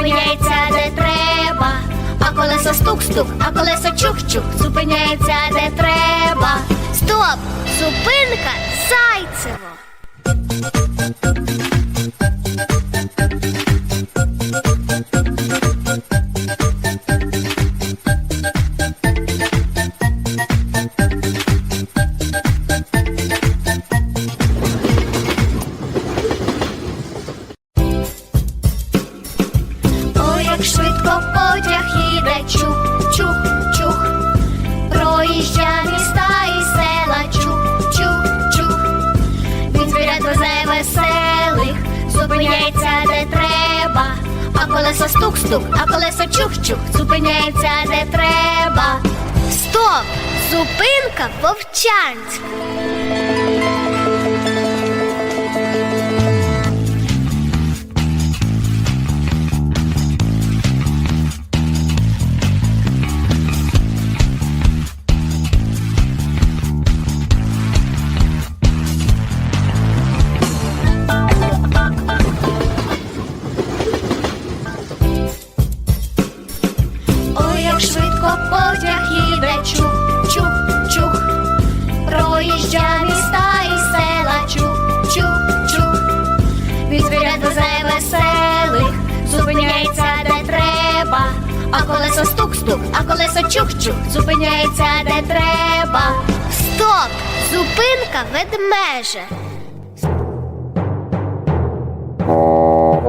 зупиняється де треба, а колесо стук-стук, а колесо чух-чух, зупиняється де треба. Стоп! Зупинка Зайцево! Зупиняється де треба. А колесо стук-стук, а колесо чух-чух, зупиняється де треба. Стоп! Зупинка Вовчанськ. Стук-стук, а колесо чух-чух, зупиняється де треба. Стоп! Зупинка ведмежа. Ой,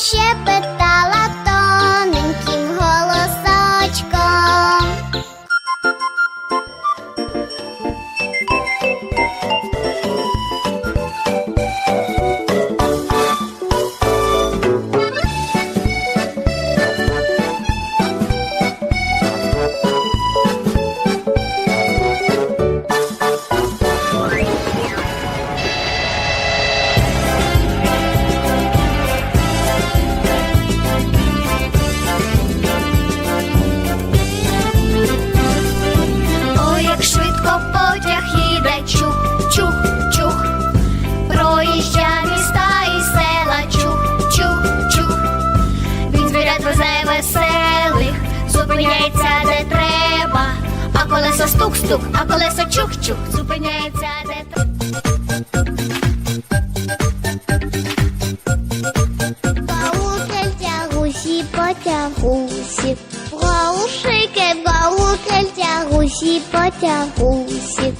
shepherd. Колесо стук-стук, а колесо чух-чух, зупиняється де треба. Гаукельця гусі потягусі, Гаушики, гаукельця гусі потягусі.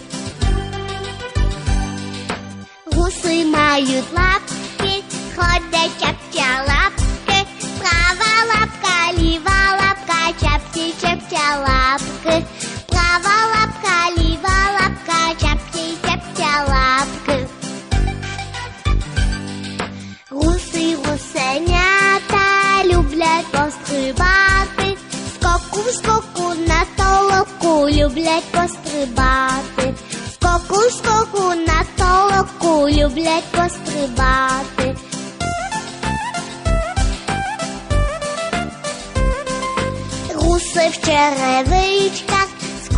Гуси мають лапки, ходять чапча лапки, права лапка, ліва лапка, чапці чапча лапки, права лапка, ліва лапка, чапці чапча лапки. Гуси гусенята люблять пострибати, скоку скоку на толоку люблять пострибати, скоку скоку на толоку люблять пострибати. Гуси в черевичках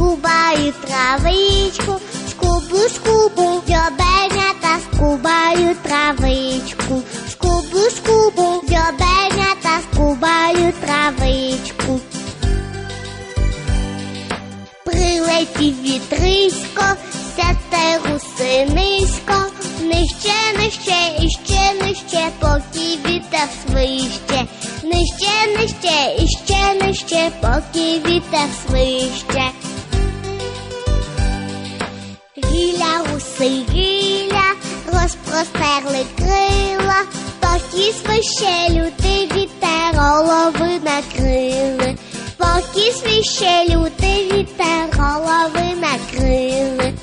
скубають травичку, скубу, скубу, дьобенята скубають травичку, скубу, скубу, дьобенята скубають травичку. Прилетів вітрисько, сяте гуси низько, нижче, нижче, і ще нижче, поки вітер свище, нижче, нижче, і ще нижче, поки вітер свище. Гіля, гуси, гіля, розпростерли крила, поки свище лютий вітер голови накрили, поки свіще лютий вітер голови накрили.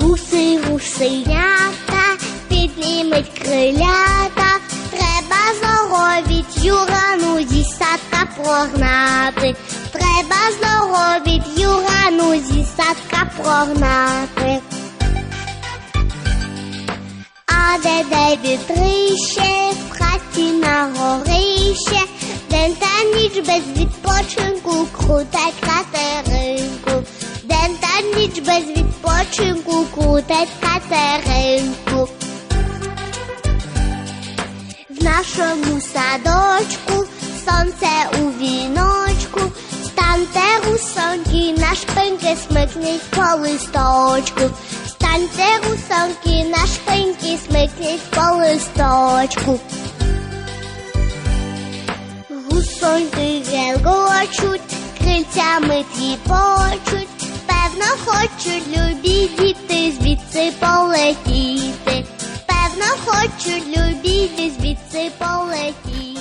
Гуси, гусенята, піднімуть крилята, треба здоровіть юрану зі садка прогнати, треба здоровіть юрану зі садка прогнати. А де де вітрище, в хаті на горище, день та ніч без відпочинку крутать катеринку, день та ніч без відпочинку крутать катеринку. В нашому садочку сонце у віночку, шпиньки смикніть по листочку. Станьте русоньки, на шпиньки смикніть по листочку. Гусоньки гелгочуть, крильцями тріпочуть, певно, хочуть любі діти звідси полетіти. Певно, хочуть любі діти звідси полетіти.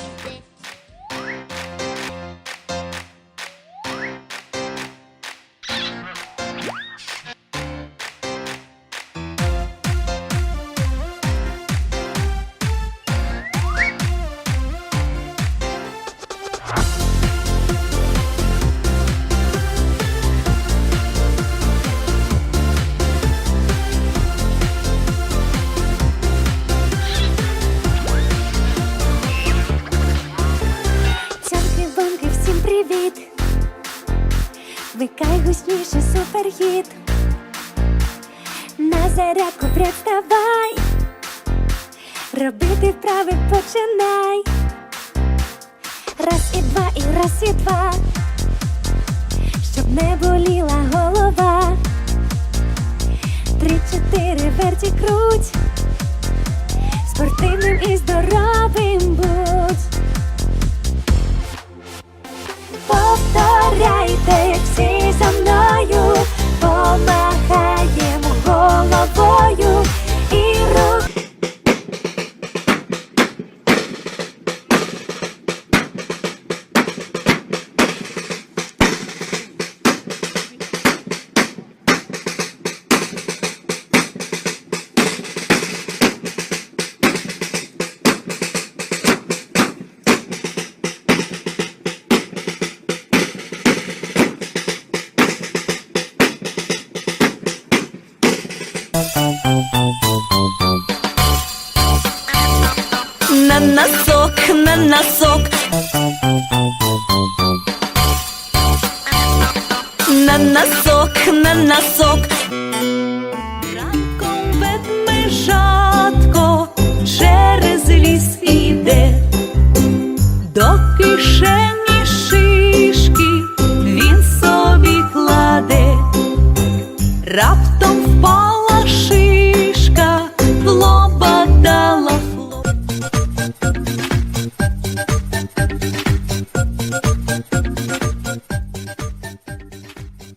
Суперхіт. На зарядку представай, робити вправи починай. Раз і два, і раз і два, щоб не боліла голова. Три, чотири, верті круть, спортивним і здоровим носок. На носок, на носок. Ранком ведмежатко через ліс іде, до кишені шишки він собі кладе, раптом